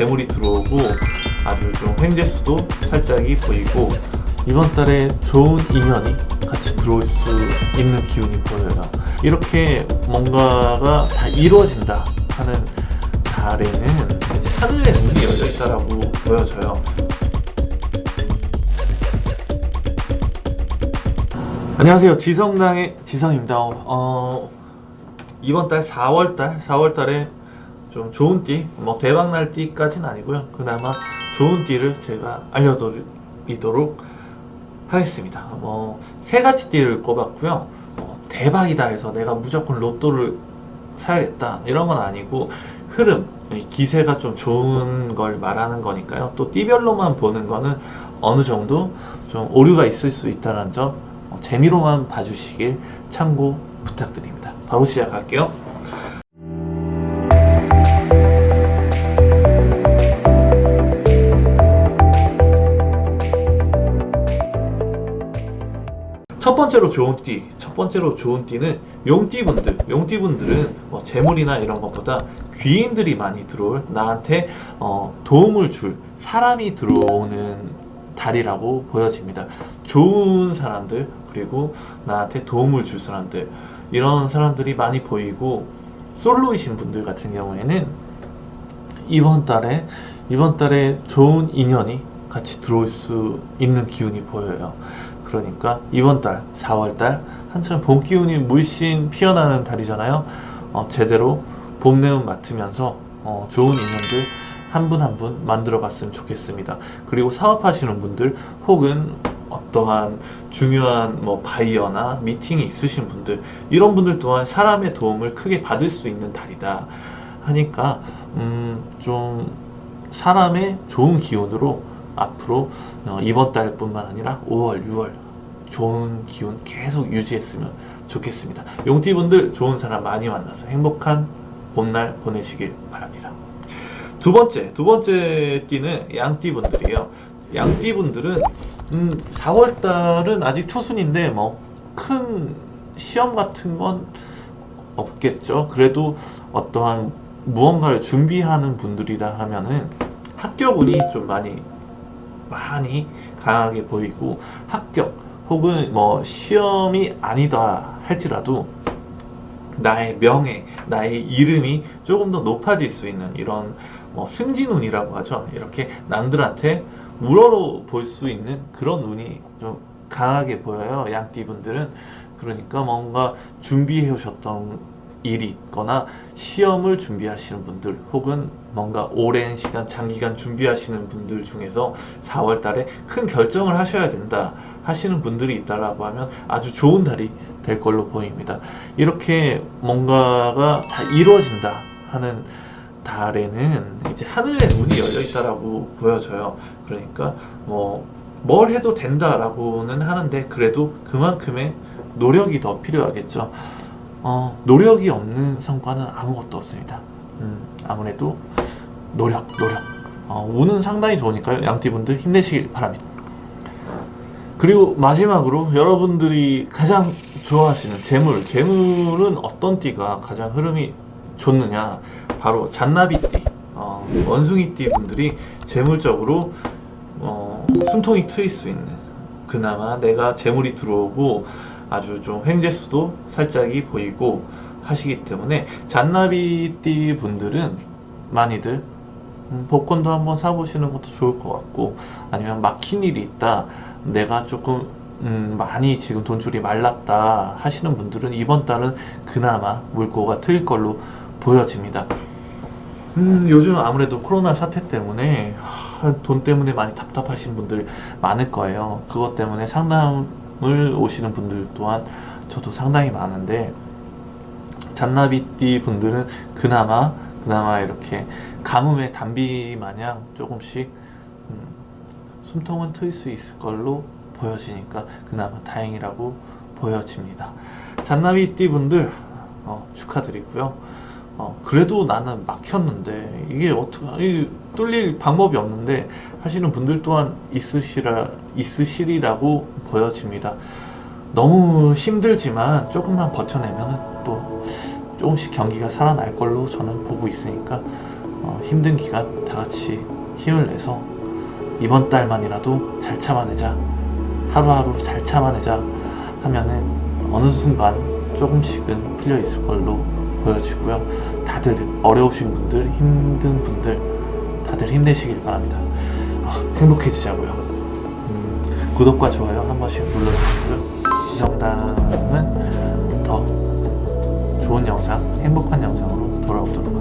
재물이 들어오고 아주 좀 횡재수도 살짝이 보이고 이번 달에 좋은 인연이 같이 들어올 수 있는 기운이 보여요. 이렇게 뭔가가 다 이루어진다 하는 달에는 이제 하늘의 문이 열려 있다라고 보여져요. 안녕하세요. 지성당의 지성입니다. 어, 이번 달 4월 달, 4월 달에 좀 좋은 띠, 뭐 대박 날 띠까지는 아니고요. 그나마 좋은 띠를 제가 알려드리도록 하겠습니다. 뭐 세 가지 띠를 꼽았고요. 어, 대박이다 해서 내가 무조건 로또를 사야겠다 이런 건 아니고 흐름, 이 기세가 좀 좋은 걸 말하는 거니까요. 또 띠별로만 보는 거는 어느 정도 좀 오류가 있을 수 있다는 점 어, 재미로만 봐주시길 참고 부탁드립니다. 바로 시작할게요. 첫 번째로 좋은 띠, 첫 번째로 좋은 띠는 용띠분들. 용띠분들은 뭐 재물이나 이런 것보다 귀인들이 많이 들어올 나한테 어, 도움을 줄 사람이 들어오는 달이라고 보여집니다. 좋은 사람들 그리고 나한테 도움을 줄 사람들 이런 사람들이 많이 보이고 솔로이신 분들 같은 경우에는 이번 달에 이번 달에 좋은 인연이 같이 들어올 수 있는 기운이 보여요. 그러니까 이번 달 4월 달 한참 봄 기운이 물씬 피어나는 달이잖아요. 어, 제대로 봄 내음 맡으면서 어, 좋은 인연들 한 분 한 분 만들어 갔으면 좋겠습니다. 그리고 사업하시는 분들 혹은 어떠한 중요한 뭐 바이어나 미팅이 있으신 분들 이런 분들 또한 사람의 도움을 크게 받을 수 있는 달이다 하니까 음, 좀 사람의 좋은 기운으로 앞으로 어, 이번 달뿐만 아니라 5월, 6월 좋은 기운 계속 유지했으면 좋겠습니다. 용띠분들 좋은 사람 많이 만나서 행복한 봄날 보내시길 바랍니다. 두 번째, 두 번째 띠는 양띠분들이에요. 양띠분들은 음, 4월 달은 아직 초순인데 뭐 큰 시험 같은 건 없겠죠. 그래도 어떠한 무언가를 준비하는 분들이다 하면은 합격운이 좀 많이 많이 강하게 보이고 합격 혹은 뭐 시험이 아니다 할지라도 나의 명예, 나의 이름이 조금 더 높아질 수 있는 이런 뭐 승진운이라고 하죠. 이렇게 남들한테 우러러 볼 수 있는 그런 운이 좀 강하게 보여요. 양띠분들은 그러니까 뭔가 준비해 오셨던 일이 있거나 시험을 준비하시는 분들 혹은 뭔가 오랜 시간 장기간 준비하시는 분들 중에서 4월 달에 큰 결정을 하셔야 된다 하시는 분들이 있다라고 하면 아주 좋은 달이 될 걸로 보입니다. 이렇게 뭔가가 다 이루어진다 하는 달에는 이제 하늘의 문이 열려 있다라고 보여져요. 그러니까 뭐 뭘 해도 된다라고는 하는데 그래도 그만큼의 노력이 더 필요하겠죠. 어, 노력이 없는 성과는 아무것도 없습니다. 음, 아무래도 노력, 노력. 어, 운은 상당히 좋으니까요. 양띠분들 힘내시길 바랍니다. 그리고 마지막으로 여러분들이 가장 좋아하시는 재물, 재물은 어떤 띠가 가장 흐름이 좋느냐? 바로 잔나비띠, 어, 원숭이띠 분들이 재물적으로 어, 숨통이 트일 수 있는 그나마 내가 재물이 들어오고 아주 좀 횡재수도 살짝이 보이고 하시기 때문에 잔나비띠 분들은 많이들 음, 복권도 한번 사보시는 것도 좋을 것 같고 아니면 막힌 일이 있다 내가 조금 음, 많이 지금 돈줄이 말랐다 하시는 분들은 이번 달은 그나마 물꼬가 트일 걸로 보여집니다. 음, 요즘 아무래도 코로나 사태 때문에 하, 돈 때문에 많이 답답하신 분들 많을 거예요. 그것 때문에 상담 을 오시는 분들 또한 저도 상당히 많은데 잔나비띠 분들은 그나마 그나마 이렇게 가뭄의 단비 마냥 조금씩 음, 숨통은 트일 수 있을 걸로 보여지니까 그나마 다행이라고 보여집니다. 잔나비띠 분들 어, 축하드리고요. 어, 그래도 나는 막혔는데 이게 어떻게 뚫릴 방법이 없는데 하시는 분들 또한 있으시라 있으시리라고 보여집니다. 너무 힘들지만 조금만 버텨내면 또 조금씩 경기가 살아날 걸로 저는 보고 있으니까 어, 힘든 기간 다 같이 힘을 내서 이번 달만이라도 잘 참아내자. 하루하루 잘 참아내자 하면은 어느 순간 조금씩은 풀려 있을 걸로 보여지고요. 다들 어려우신 분들, 힘든 분들 다들 힘내시길 바랍니다. 어, 행복해지자고요. 음, 구독과 좋아요 한 번씩 눌러주시고요. 시정당은 더 좋은 영상, 행복한 영상으로 돌아오도록